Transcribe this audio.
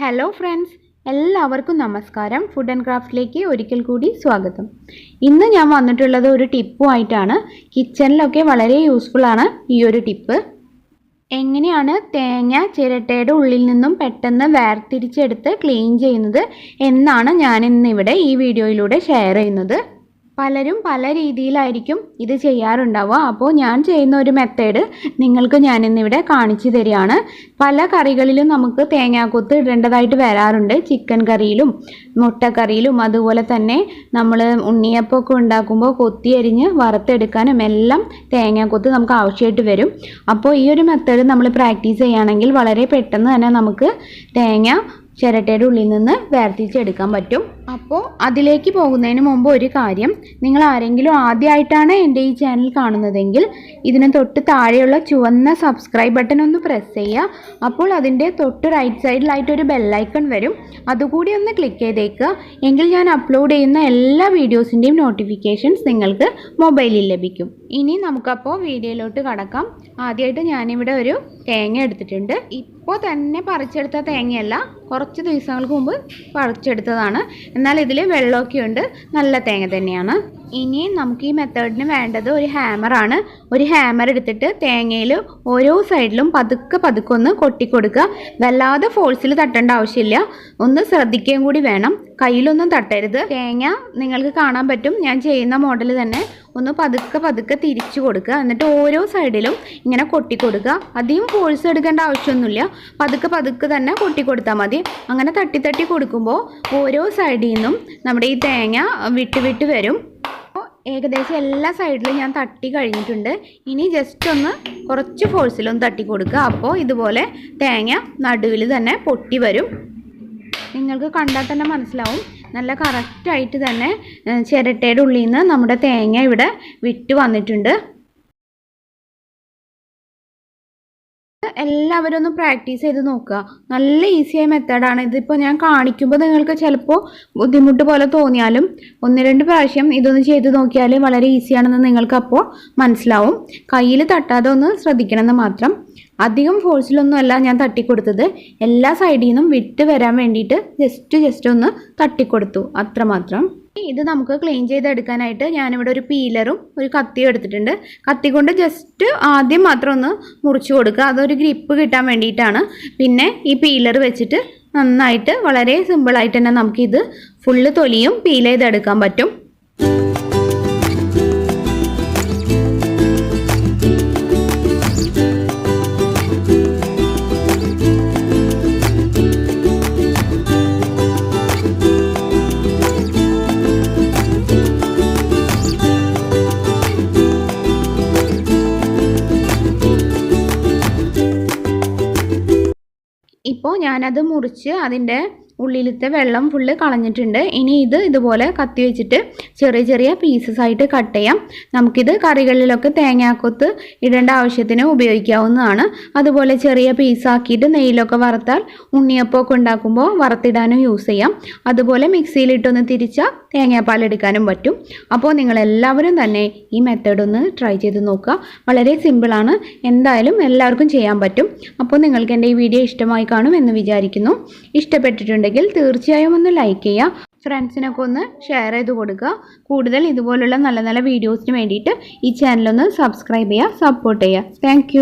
Hello friends എല്ലാവർക്കും നമസ്കാരം. Food and ക്രാഫ്റ്റിലേക്ക് ഒരിക്കൽ കൂടി സ്വാഗതം. ഇന്ന് ഞാൻ വന്നിട്ടുള്ളത് ഒരു ടിപ്പുമായിട്ടാണ് കിച്ചണിലൊക്കെ വളരെ യൂസ്ഫുൾ ആണ് ഈ ഒരു ടിപ്പ്. എങ്ങനെയാണ് തേങ്ങ ചിരട്ടയുടെ ഉള്ളിൽ നിന്നും പെട്ടെന്ന് വേർതിരിച്ചെടുത്ത് ക്ലീൻ ചെയ്യുന്നത് എന്നാണ് ഞാൻ ഇന്നിവിടെ ഈ വീഡിയോയിലൂടെ ഷെയർ ചെയ്യുന്നത്. പലരും പല രീതിയിലായിരിക്കും ഇത് ചെയ്യാറുണ്ടാവുക. അപ്പോൾ ഞാൻ ചെയ്യുന്ന ഒരു മെത്തേഡ് നിങ്ങൾക്ക് ഞാനിന്നിവിടെ കാണിച്ചു തരികയാണ്. പല കറികളിലും നമുക്ക് തേങ്ങാക്കൊത്ത് ഇടേണ്ടതായിട്ട് വരാറുണ്ട്. ചിക്കൻ കറിയിലും മുട്ടക്കറിയിലും അതുപോലെ തന്നെ നമ്മൾ ഉണ്ണിയപ്പമൊക്കെ ഉണ്ടാക്കുമ്പോൾ കൊത്തി അരിഞ്ഞ് വറുത്തെടുക്കാനും എല്ലാം തേങ്ങാക്കൊത്ത് നമുക്ക് ആവശ്യമായിട്ട് വരും. അപ്പോൾ ഈ ഒരു മെത്തേഡ് നമ്മൾ പ്രാക്ടീസ് ചെയ്യുകയാണെങ്കിൽ വളരെ പെട്ടെന്ന് തന്നെ നമുക്ക് തേങ്ങ ചിരട്ടയുടെ ഉള്ളിൽ നിന്ന് വേർതിരിച്ചെടുക്കാൻ പറ്റും. അപ്പോൾ അതിലേക്ക് പോകുന്നതിന് മുമ്പ് ഒരു കാര്യം നിങ്ങൾ ആരെങ്കിലും ആദ്യമായിട്ടാണ് എന്റെ ഈ ചാനൽ കാണുന്നതെങ്കിൽ ഇതിന് തൊട്ട് താഴെയുള്ള ചുവന്ന സബ്സ്ക്രൈബ് ബട്ടൺ ഒന്ന് പ്രസ് ചെയ്യുക. അപ്പോൾ അതിന്റെ തൊട്ട് റൈറ്റ് സൈഡിലായിട്ടൊരു ബെല്ലൈക്കൺ വരും. അതുകൂടി ഒന്ന് ക്ലിക്ക് ചെയ്തേക്കുക എങ്കിൽ ഞാൻ അപ്ലോഡ് ചെയ്യുന്ന എല്ലാ വീഡിയോസിന്റെയും നോട്ടിഫിക്കേഷൻസ് നിങ്ങൾക്ക് മൊബൈലിൽ ലഭിക്കും. ഇനി നമുക്കപ്പോൾ വീഡിയോയിലോട്ട് കടക്കാം. ആദ്യമായിട്ട് ഞാനിവിടെ ഒരു തേങ്ങ എടുത്തിട്ടുണ്ട്. ഇപ്പോൾ തന്നെ പറിച്ചെടുത്ത തേങ്ങയല്ല കുറച്ച് ദിവസങ്ങൾക്ക് മുമ്പ് പറിച്ചെടുത്തതാണ്. എന്നാൽ ഇതിൽ വെള്ളമൊക്കെ ഉണ്ട് നല്ല തേങ്ങ തന്നെയാണ്. ഇനി നമുക്ക് ഈ മെത്തേഡിന് വേണ്ടത് ഒരു ഹാമറാണ് ഒരു ഹാമർ എടുത്തിട്ട് തേങ്ങയിൽ ഓരോ സൈഡിലും പതുക്കെ പതുക്കെ ഒന്ന് കൊട്ടിക്കൊടുക്കുക. വല്ലാതെ ഫോഴ്സിൽ തട്ടേണ്ട ആവശ്യമില്ല. ഒന്ന് ശ്രദ്ധിക്കുകയും കൂടി വേണം. കയ്യിലൊന്നും തട്ടരുത്. തേങ്ങ നിങ്ങൾക്ക് കാണാൻ പറ്റും. ഞാൻ ചെയ്യുന്ന മോഡൽ തന്നെ. ഒന്ന് പതുക്കെ പതുക്കെ തിരിച്ചു കൊടുക്കുക. എന്നിട്ട് ഓരോ സൈഡിലും ഇങ്ങനെ കൊട്ടി കൊടുക്കുക. അധികം ഫോഴ്സ് എടുക്കേണ്ട ആവശ്യമൊന്നുമില്ല. പതുക്കെ പതുക്കെ തന്നെ കൊട്ടി കൊടുത്താൽ മതി. അങ്ങനെ തട്ടി തട്ടി കൊടുക്കുമ്പോൾ ഓരോ സൈഡിൽ നിന്നും നമ്മുടെ ഈ തേങ്ങ വിട്ട് വിട്ട് വരും. ഏകദേശം എല്ലാ സൈഡിലും ഞാൻ തട്ടി കഴിഞ്ഞിട്ടുണ്ട്. ഇനി ജസ്റ്റ് ഒന്ന് കുറച്ച് ഫോഴ്സിലൊന്ന് തട്ടി കൊടുക്കുക. അപ്പോൾ ഇതുപോലെ തേങ്ങ നടുവിൽ തന്നെ പൊട്ടി വരും. നിങ്ങൾക്ക് കണ്ടാൽ തന്നെ മനസ്സിലാവും. നല്ല കറക്റ്റായിട്ട് തന്നെ ചിരട്ടയുടെ ഉള്ളിൽ നിന്ന് നമ്മുടെ തേങ്ങ ഇവിടെ വിട്ട് വന്നിട്ടുണ്ട്. എല്ലാവരും ഒന്ന് പ്രാക്ടീസ് ചെയ്ത് നോക്കുക. നല്ല ഈസിയായ മെത്തേഡാണ് ഇതിപ്പോൾ ഞാൻ കാണിക്കുമ്പോൾ നിങ്ങൾക്ക് ചിലപ്പോൾ ബുദ്ധിമുട്ട് പോലെ തോന്നിയാലും ഒന്ന് രണ്ട് പ്രാവശ്യം ഇതൊന്ന് ചെയ്ത് നോക്കിയാൽ വളരെ ഈസിയാണെന്ന് നിങ്ങൾക്കപ്പോൾ മനസ്സിലാവും. കയ്യിൽ തട്ടാതെ ഒന്ന് ശ്രദ്ധിക്കണമെന്ന് മാത്രം. അധികം ഫോഴ്സിലൊന്നുമല്ല ഞാൻ തട്ടിക്കൊടുത്തത്. എല്ലാ സൈഡിൽ നിന്നും വിട്ട് വരാൻ വേണ്ടിയിട്ട് ജസ്റ്റ് ജസ്റ്റ് ഒന്ന് തട്ടിക്കൊടുത്തു. അത്രമാത്രം. ഇത് നമുക്ക് ക്ലീൻ ചെയ്തെടുക്കാനായിട്ട് ഞാനിവിടെ ഒരു പീലറും ഒരു കത്തിയും എടുത്തിട്ടുണ്ട്. കത്തി കൊണ്ട് ജസ്റ്റ് ആദ്യം മാത്രം ഒന്ന് മുറിച്ചു കൊടുക്കുക. അതൊരു ഗ്രിപ്പ് കിട്ടാൻ വേണ്ടിയിട്ടാണ്. പിന്നെ ഈ പീലർ വെച്ചിട്ട് നന്നായിട്ട് വളരെ സിമ്പിളായിട്ട് തന്നെ നമുക്കിത് ഫുള്ള് തൊലിയും പീൽ ചെയ്തെടുക്കാൻ പറ്റും. ഇപ്പോൾ ഞാനത് മുറിച്ച് അതിന്റെ ഉള്ളിലത്തെ വെള്ളം ഫുള്ള് കളഞ്ഞിട്ടുണ്ട്. ഇനി ഇത് ഇതുപോലെ കത്തി വെച്ചിട്ട് ചെറിയ ചെറിയ പീസസ് ആയിട്ട് കട്ട് ചെയ്യാം. നമുക്കിത് കറികളിലൊക്കെ തേങ്ങാക്കൊത്ത് ഇടേണ്ട ആവശ്യത്തിന് ഉപയോഗിക്കാവുന്നതാണ്. അതുപോലെ ചെറിയ പീസാക്കിയിട്ട് നെയ്യിലൊക്കെ വറുത്താൽ ഉണ്ണിയപ്പമൊക്കെ ഉണ്ടാക്കുമ്പോൾ വറുത്തിടാനും യൂസ് ചെയ്യാം. അതുപോലെ മിക്സിയിലിട്ടൊന്ന് തിരിച്ചാൽ തേങ്ങാപ്പാൽ എടുക്കാനും പറ്റും. അപ്പോൾ നിങ്ങളെല്ലാവരും തന്നെ ഈ മെത്തേഡ് ഒന്ന് ട്രൈ ചെയ്ത് നോക്കുക. വളരെ സിമ്പിളാണ് എന്തായാലും എല്ലാവർക്കും ചെയ്യാൻ പറ്റും. അപ്പോൾ നിങ്ങൾക്ക് എന്റെ ഈ വീഡിയോ ഇഷ്ടമായി കാണും എന്ന് വിചാരിക്കുന്നു. ഇഷ്ടപ്പെട്ടിട്ടുണ്ടെങ്കിൽ തീർച്ചയായും ഒന്ന് ലൈക്ക് ചെയ്യുക. ഫ്രണ്ട്സിനൊക്കെ ഒന്ന് ഷെയർ ചെയ്ത് കൊടുക്കുക. കൂടുതൽ ഇതുപോലുള്ള നല്ല നല്ല വീഡിയോസിന് വേണ്ടിയിട്ട് ഈ ചാനലൊന്ന് സബ്സ്ക്രൈബ് ചെയ്യുക സപ്പോർട്ട് ചെയ്യുക. താങ്ക്